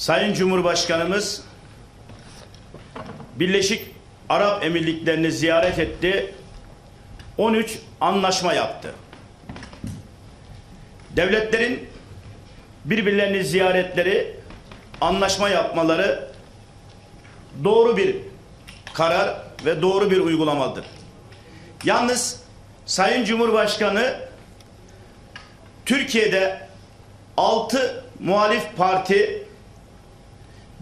Sayın Cumhurbaşkanımız Birleşik Arap Emirlikleri'ni ziyaret etti. 13 anlaşma yaptı. Devletlerin birbirlerini ziyaretleri, anlaşma yapmaları doğru bir karar ve doğru bir uygulamadır. Yalnız Sayın Cumhurbaşkanı Türkiye'de 6 muhalif parti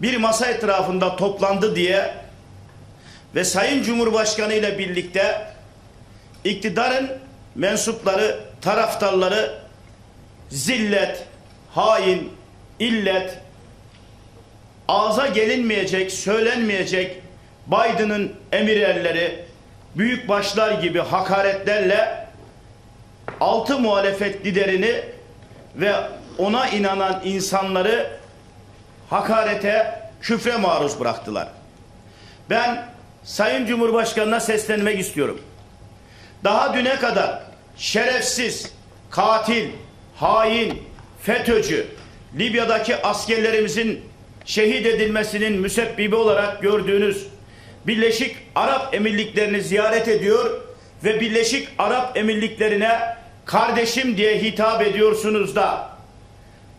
bir masa etrafında toplandı diye ve Sayın Cumhurbaşkanı ile birlikte iktidarın mensupları, taraftarları zillet, hain, illet, ağza gelinmeyecek, söylenmeyecek Biden'ın emirerleri, büyük başlar gibi hakaretlerle altı muhalefet liderini ve ona inanan insanları hakarete, küfre maruz bıraktılar. Ben Sayın Cumhurbaşkanı'na seslenmek istiyorum. Daha düne kadar şerefsiz, katil, hain, FETÖ'cü, Libya'daki askerlerimizin şehit edilmesinin müsebbibi olarak gördüğünüz Birleşik Arap Emirlikleri'ni ziyaret ediyor ve Birleşik Arap Emirlikleri'ne kardeşim diye hitap ediyorsunuz da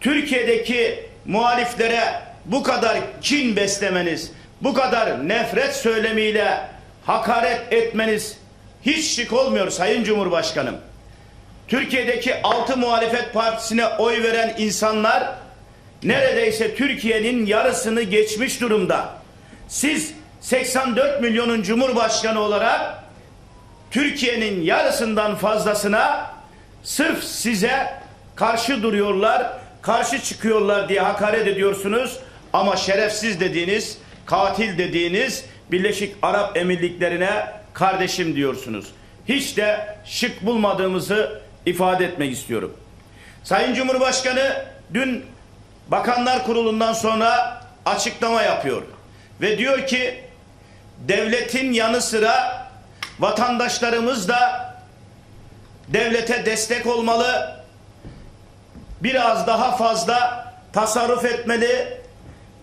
Türkiye'deki muhaliflere bu kadar kin beslemeniz, bu kadar nefret söylemiyle hakaret etmeniz hiç şık olmuyor Sayın Cumhurbaşkanım. Türkiye'deki altı muhalefet partisine oy veren insanlar neredeyse Türkiye'nin yarısını geçmiş durumda. Siz 84 milyonun cumhurbaşkanı olarak Türkiye'nin yarısından fazlasına sırf size karşı duruyorlar, karşı çıkıyorlar diye hakaret ediyorsunuz ama şerefsiz dediğiniz, katil dediğiniz Birleşik Arap Emirlikleri'ne kardeşim diyorsunuz. Hiç de şık bulmadığımızı ifade etmek istiyorum. Sayın Cumhurbaşkanı dün Bakanlar Kurulu'ndan sonra açıklama yapıyor ve diyor ki devletin yanı sıra vatandaşlarımız da devlete destek olmalı, biraz daha fazla tasarruf etmeli,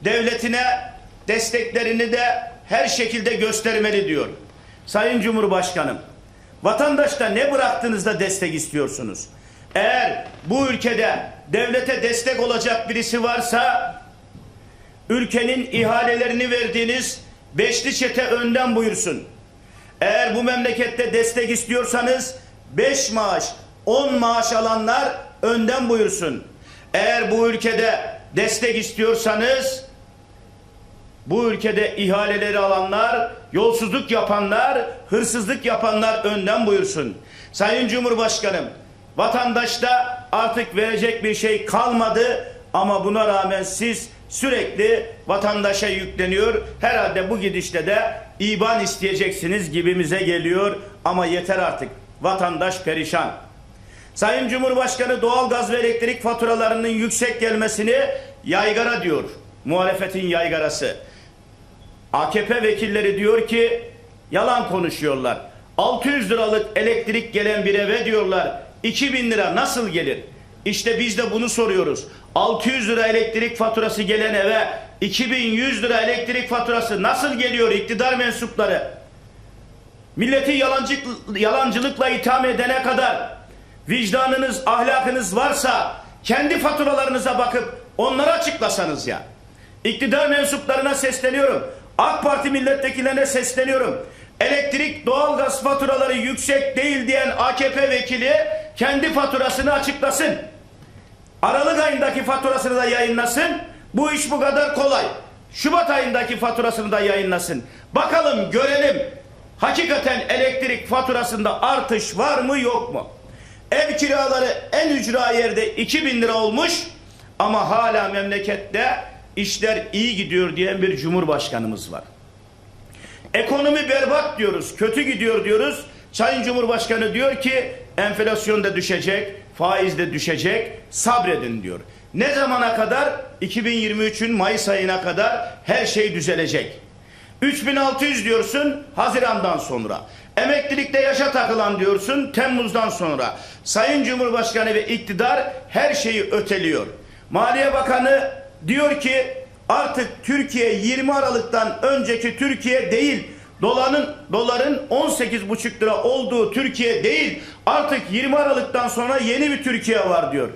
devletine desteklerini de her şekilde göstermeli diyor. Sayın Cumhurbaşkanım, vatandaşta ne bıraktığınızda destek istiyorsunuz? Eğer bu ülkede devlete destek olacak birisi varsa ülkenin ihalelerini verdiğiniz beşli çete önden buyursun. Eğer bu memlekette destek istiyorsanız 5 maaş, 10 maaş alanlar önden buyursun. Eğer bu ülkede destek istiyorsanız bu ülkede ihaleleri alanlar, yolsuzluk yapanlar, hırsızlık yapanlar önden buyursun. Sayın Cumhurbaşkanım, vatandaşta artık verecek bir şey kalmadı ama buna rağmen siz sürekli vatandaşa yükleniyor. Herhalde bu gidişte de iban isteyeceksiniz gibimize geliyor ama yeter artık. Vatandaş perişan. Sayın Cumhurbaşkanı doğalgaz ve elektrik faturalarının yüksek gelmesini yaygara diyor. Muhalefetin yaygarası. AKP vekilleri diyor ki yalan konuşuyorlar. 600 liralık elektrik gelen bir eve diyorlar 2000 lira nasıl gelir? İşte biz de bunu soruyoruz. 600 lira elektrik faturası gelen eve 2100 lira elektrik faturası nasıl geliyor iktidar mensupları? Milleti yalancı, yalancılıkla itham edene kadar vicdanınız, ahlakınız varsa kendi faturalarınıza bakıp onları açıklasanız ya. İktidar mensuplarına sesleniyorum. AK Parti milletvekillerine sesleniyorum. Elektrik, doğalgaz faturaları yüksek değil diyen AKP vekili kendi faturasını açıklasın. Aralık ayındaki faturasını da yayınlasın. Bu iş bu kadar kolay. Şubat ayındaki faturasını da yayınlasın. Bakalım görelim. Hakikaten elektrik faturasında artış var mı yok mu? Ev kiraları en ücra yerde 2000 lira olmuş ama hala memlekette işler iyi gidiyor diyen bir cumhurbaşkanımız var. Ekonomi berbat diyoruz, kötü gidiyor diyoruz. Sayın Cumhurbaşkanı diyor ki enflasyon da düşecek, faiz de düşecek, sabredin diyor. Ne zamana kadar? 2023'ün Mayıs ayına kadar her şey düzelecek. 3600 diyorsun Haziran'dan sonra. Emeklilikte yaşa takılan diyorsun Temmuz'dan sonra. Sayın Cumhurbaşkanı ve iktidar her şeyi öteliyor. Maliye Bakanı diyor ki Artık Türkiye 20 Aralık'tan önceki Türkiye değil. Doların doların 18,5 lira olduğu Türkiye değil. Artık 20 Aralık'tan sonra yeni bir Türkiye var diyor.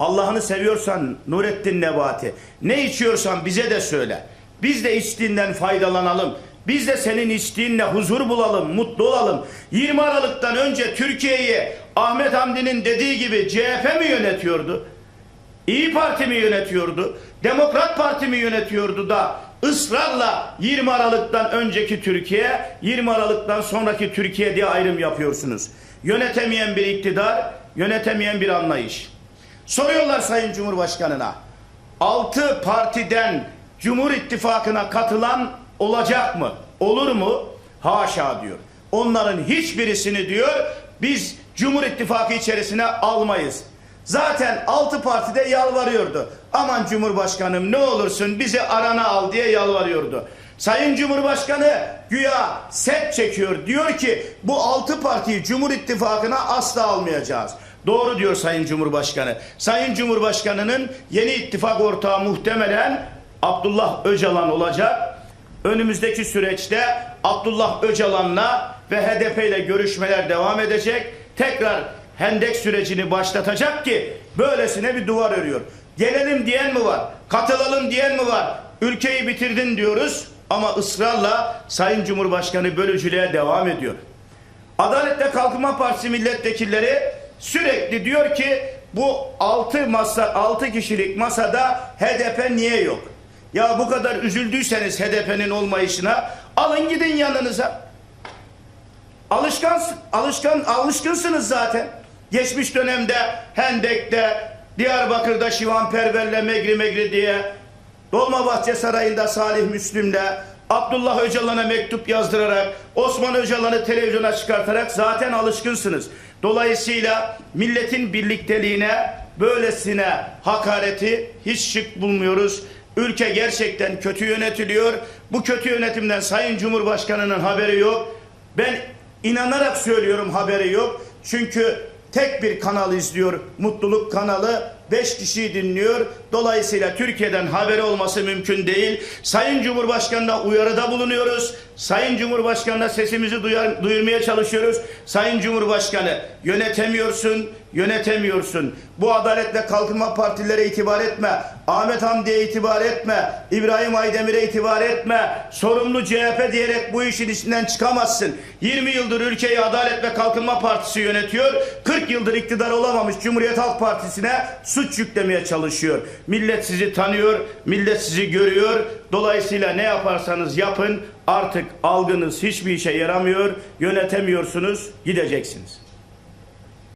Allah'ını seviyorsan Nurettin Nebati ne içiyorsan bize de söyle. Biz de içtiğinden faydalanalım. Biz de senin içtiğinle huzur bulalım, mutlu olalım. 20 Aralık'tan önce Türkiye'yi Ahmet Hamdi'nin dediği gibi CHP mi yönetiyordu? İyi Parti mi yönetiyordu? Demokrat Parti mi yönetiyordu da ısrarla 20 Aralık'tan önceki Türkiye, 20 Aralık'tan sonraki Türkiye diye ayrım yapıyorsunuz. Yönetemeyen bir iktidar, yönetemeyen bir anlayış. Soruyorlar Sayın Cumhurbaşkanı'na. 6 partiden Cumhur İttifakı'na katılan olacak mı? Olur mu? Haşa diyor. Onların hiçbirisini diyor biz Cumhur İttifakı içerisine almayız. Zaten altı partide yalvarıyordu. Aman Cumhurbaşkanım ne olursun bizi arana al diye yalvarıyordu. Sayın Cumhurbaşkanı güya set çekiyor. Diyor ki bu altı partiyi Cumhur İttifakı'na asla almayacağız. Doğru diyor Sayın Cumhurbaşkanı. Sayın Cumhurbaşkanı'nın yeni ittifak ortağı muhtemelen Abdullah Öcalan olacak. Önümüzdeki süreçte Abdullah Öcalan'la ve HDP ile görüşmeler devam edecek. Tekrar hendek sürecini başlatacak ki böylesine bir duvar örüyor. Gelelim diyen mi var? Katılalım diyen mi var? Ülkeyi bitirdin diyoruz ama ısrarla Sayın Cumhurbaşkanı bölücülüğe devam ediyor. Adalet ve Kalkınma Partisi milletvekilleri sürekli diyor ki bu 6 masa 6 kişilik masada HDP niye yok? Ya bu kadar üzüldüyseniz HDP'nin olmayışına alın gidin yanınıza. Alışkan alışkan alışkınsınız zaten. Geçmiş dönemde Hendek'te, Diyarbakır'da Şivan Perver'le Megri Megri diye, Dolmabahçe Sarayı'nda Salih Müslüm'le, Abdullah Öcalan'a mektup yazdırarak, Osman Öcalan'ı televizyona çıkartarak zaten alışkınsınız. Dolayısıyla milletin birlikteliğine, böylesine hakareti hiç şık bulmuyoruz. Ülke gerçekten kötü yönetiliyor. Bu kötü yönetimden Sayın Cumhurbaşkanı'nın haberi yok. Ben inanarak söylüyorum haberi yok. Çünkü tek bir kanal izliyor. Mutluluk kanalı. Beş kişiyi dinliyor. Dolayısıyla Türkiye'den haberi olması mümkün değil. Sayın Cumhurbaşkanı'na uyarıda bulunuyoruz. Sayın Cumhurbaşkanı'na sesimizi duyar, duyurmaya çalışıyoruz. Sayın Cumhurbaşkanı yönetemiyorsun, yönetemiyorsun. Bu Adaletle Kalkınma Partilere itibar etme. Ahmet Hamdi'ye itibar etme. İbrahim Aydemir'e itibar etme. Sorumlu CHP diyerek bu işin içinden çıkamazsın. 20 yıldır ülkeyi Adalet ve Kalkınma Partisi yönetiyor. 40 yıldır iktidar olamamış Cumhuriyet Halk Partisi'ne suç yüklemeye çalışıyor. Millet sizi tanıyor, millet sizi görüyor. Dolayısıyla ne yaparsanız yapın artık algınız hiçbir işe yaramıyor. Yönetemiyorsunuz, gideceksiniz.